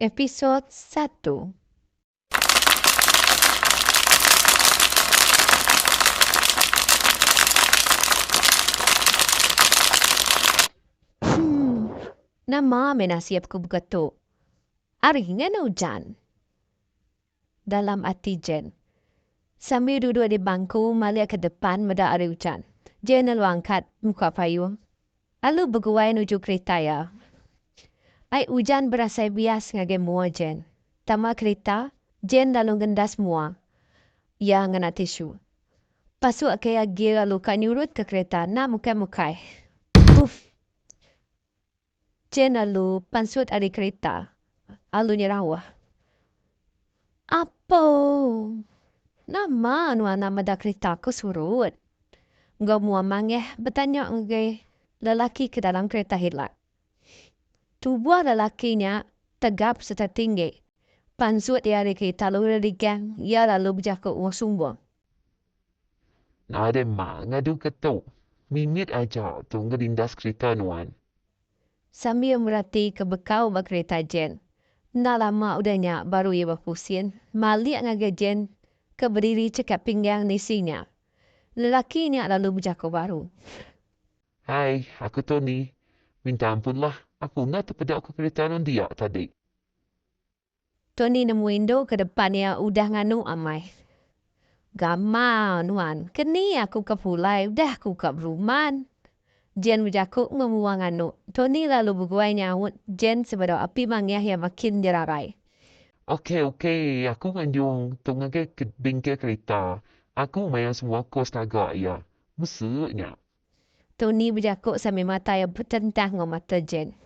Episod 1 Hmm, nama menasiap ku begitu. Ari ngano Jan? Dalam hati Jen. Sambil duduk di bangku, melihat ke depan meda ada hujan. Jen lalu angkat muka payung. Lalu berguai menuju kereta ya. Ai hujan berasa bias ngage mua Jen. Tama kereta, Jen lalu gendas mua. Ya ngana tisu. Pasu kaya gira luka nyurut ke kereta na muka-mukai. Uff. Jen lalu pansut ada kereta. Lalu nyerawa. Apa? Nama nua nama da kereta ku surut. Ngau mua mangeh bertanya ngai lelaki ke dalam kereta hilang. Tubuh lelakinya tegap serta tinggi. Pansut dia kereta lalu digang, ia lalu berjakut uang sumbang. Ada mak ngadu ketu. Minit aja tu ngerindas kereta nuan. Sambil merhati ke bekau bak kereta Jen. Nak lama udahnya baru ia berpusing. Malik ngaga Jen ke berdiri cekap pinggang nisinya. Lelakinya lalu berjakut baru. Hai, aku Tony. Minta ampun Aku nak terpedak ke kereta nun dia tadi. Tony nemu window ke depannya udah nganu amai. Gamal nuan, kini aku ke pulai, udah aku ke rumah. Jen berjakut memuang anu. Tony lalu berguai nyawut Jen sebab api mangnya yang makin dirarai. Okey, okey. Aku nganjung tunggu ke bingkai kereta. Aku mayan semua kos tagak ya. Mesuknya. Tony berjakut sambil mata yang bertentang dengan mata Jen.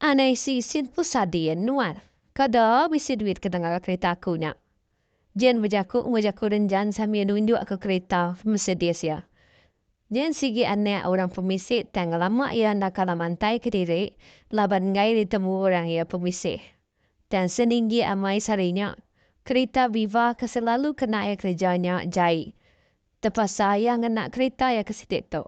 Anai si sin pusadian nuan. Kada bisi duit ke tengah kereta aku nak. Jen berjakut berjakut renjan sambil nunduk ke kereta Mercedes ya. Jen sigi aneh orang pemisik tanggal lama ia nak kalah mantai ke diri laban ngai ditemu orang ia pemisik. Dan seninggi amai sarinya kereta Viva ke selalu kena air kerjanya jai. Terpaksa yang nak kereta ya ke sidik tu.